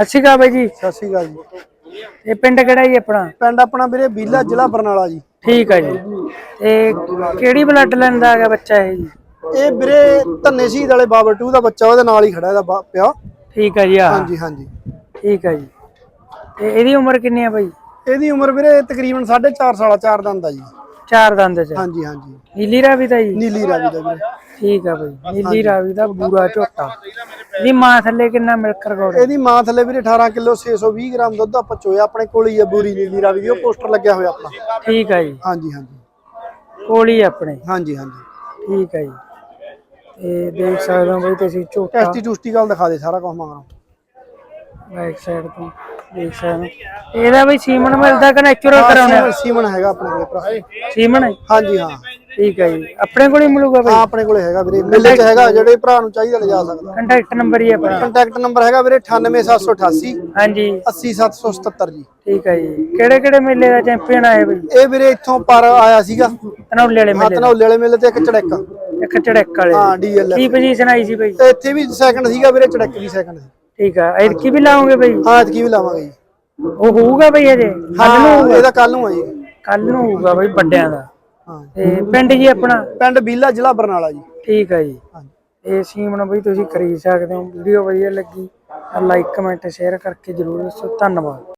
ਸਤਿ ਸ਼੍ਰੀ ਅਕਾਲ ਬਾਈ ਜੀ। ਸਤਿ ਸ਼੍ਰੀ ਅਕਾਲ ਜੀ। ਇਹ ਪਿੰਡ ਕਿਹੜਾ ਜੀ ਆਪਣਾ? ਪਿੰਡ ਆਪਣਾ ਵੀਰੇ ਬੀਲਾ ਜ਼ਿਲ੍ਹਾ ਬਰਨਾਲਾ ਜੀ। ਠੀਕ ਹੈ ਜੀ। ਤੇ ਕਿਹੜੀ ਬਲੱਡ ਲਾਈਨ ਦਾ ਹੈਗਾ ਬੱਚਾ ਇਹ ਜੀ? ਇਹ ਵੀਰੇ ਧੰਨੇ ਸ਼ਹੀਦ ਵਾਲੇ ਬਾਬਰ 2 ਦਾ ਬੱਚਾ ਉਹਦੇ ਨਾਲ ਹੀ ਖੜਾ ਇਹਦਾ ਪਿਆ। ਠੀਕ ਹੈ ਜੀ ਹਾਂਜੀ ਹਾਂਜੀ। ਠੀਕ ਹੈ ਜੀ। ਤੇ ਇਹਦੀ ਉਮਰ ਕਿੰਨੀ ਹੈ ਬਾਈ? ਇਹਦੀ ਉਮਰ ਵੀਰੇ ਤਕਰੀਬਨ 4.5 ਸਾਲਾ ਚਾਰ ਦੰਦ ਦਾ ਜੀ। ਚਾਰ ਦੰਦ ਚ? ਹਾਂਜੀ ਹਾਂਜੀ। ਨੀਲੀ ਰਾਵੀ ਦਾ ਜੀ? ਨੀਲੀ ਰਾਵੀ ਦਾ ਵੀਰੇ। ਠੀਕ ਹੈ ਬਾਈ ਨੀਲੀ ਰਾਵੀ ਦਾ ਬੂਰਾ ਝੋਟਾ। ਇਹਦੀ ਮਾਂ ਥੱਲੇ ਕਿੰਨਾ ਮਿਲਕ ਰਿਕਾਰਡ ਇਹਦੀ ਮਾਂ ਥੱਲੇ ਵੀਰੇ 18 ਕਿਲੋ 620 ਗ੍ਰਾਮ ਦੁੱਧ ਆਪਾਂ ਚੋਇਆ। ਆਪਣੇ ਕੋਲ ਹੀ ਆ ਬੂਰੀ ਨੀਲੀ ਰਾਵੀ ਦੀ ਉਹ ਪੋਸਟਰ ਲੱਗਿਆ ਹੋਇਆ ਆਪਣਾ। ਠੀਕ ਹੈ ਜੀ। ਹਾਂਜੀ ਹਾਂਜੀ। ਕੋਲੀ ਆਪਣੇ। ਹਾਂਜੀ ਹਾਂਜੀ। ਠੀਕ ਹੈ ਜੀ। ਤੇ ਦੇਖ ਸਕਦੇ ਹੋ ਬਾਈ ਤੁਸੀਂ ਝੋਟਾ। ਟੈਸਟੀ ਟੂਸਟੀ ਗੱਲ ਦਿਖਾ ਦੇ ਸਾਰਾ ਕੁਝ ਮਗਰੋਂ। ਬੈਕ ਸਾਈਡ ਤੋਂ। ਦੇਖ ਸਕਦੇ ਹੋ। ਇਹਦਾ ਬਈ ਸੀਮਨ ਮਿਲਦਾ ਕਿ ਨੈਚੁਰਲ ਕਰਾਉਣਾ? ਸੀਮਨ- ਸੀਮਨ ਹੈਗਾ ਆਪਣੇ ਕੋਲੇ ਭਰਾ। ਸੀਮਨ? ਹੈ? ਹਾਂਜੀ ਹਾਂ। ਠੀਕ ਹੈ ਜੀ। ਆਪਣੇ ਕੋਲ ਹੀ ਮਿਲੂਗਾ ਬਈ? ਹਾਂ ਆਪਣੇ ਕੋਲੇ ਹੈਗਾ ਵੀਰੇ। ਮੇਲੇ 'ਚ ਹੈਗਾ ਜਿਹੜੇ ਭਰਾ ਨੂੰ ਚਾਹੀਦਾ ਲਿਜਾ ਸਕਦਾ। ਕੰਟੈਕਟ ਨੰਬਰ ਹੀ ਆਪਣਾ। ਕੰਟੈਕਟ ਨੰਬਰ ਹੈਗਾ ਵੀਰੇ 98788 ਹਾਂਜੀ। 80777 ਜੀ। ਠੀਕ ਹੈ ਜੀ। ਕਿਹੜੇ ਕਿਹੜੇ ਮੇਲੇ ਦਾ ਚੈਂਪੀਅਨ ਆਏ ਬਈ? ਇਹ ਵੀਰੇ ਇੱਥੋਂ ਪਰ ਆਇਆ ਸੀਗਾ। ਧਨੌਲੇ ਵਾਲੇ ਮੇਲੇ ਹਤਨੌਲੇ ਵਾਲੇ ਮੇਲੇ ਤੇ ਇੱਕ ਚੜੈਕ। ਇੱਕ ਚੜੈਕ ਵਾਲੇ। ਹਾਂ ਡੀਐਲ ਕੀ ਪੋਜੀਸ਼ਨ ਆਈ ਸੀ ਬਈ? ਤੇ ਇੱਥੇ ਵੀ ਸੈਕੰਡ ਸੀਗਾ ਵੀਰੇ ਚੜੈਕ ਵੀ ਸੈਕੰਡ ਸੀ। ਠੀਕ ਆ ਐਤਕੀ ਵੀ ਲਾਉਂਗੇ ਬਈ? ਹਾਂ ਇਤਕੀ ਵੀ ਲਾਵਾਂਗੇ ਜੀ। ਉਹ ਹੋਊਗਾ ਬਈ ਅਜੇ ਹਾਂ ਇਹਦਾ ਕੱਲ ਨੂੰ ਆ ਜੀ। ਕੱਲ ਨੂੰ ਹੋਊਗਾ ਬਈ ਵੱਡਿਆਂ ਦਾ। ਹਾਂ। ਤੇ ਪਿੰਡ ਜੀ ਆਪਣਾ? ਪਿੰਡ ਬੀਲਾ ਜ਼ਿਲ੍ਹਾ ਬਰਨਾਲਾ ਜੀ। ਠੀਕ ਹੈ ਜੀ। ਇਹ ਸੀਮਨ ਬਈ ਤੁਸੀਂ ਖਰੀਦ ਸਕਦੇ ਹੋ। ਵੀਡੀਓ ਵਧੀਆ ਲੱਗੀ ਲਾਈਕ ਕਮੈਂਟ ਸ਼ੇਅਰ ਕਰਕੇ ਜਰੂਰ ਦੱਸੋ। ਧੰਨਵਾਦ।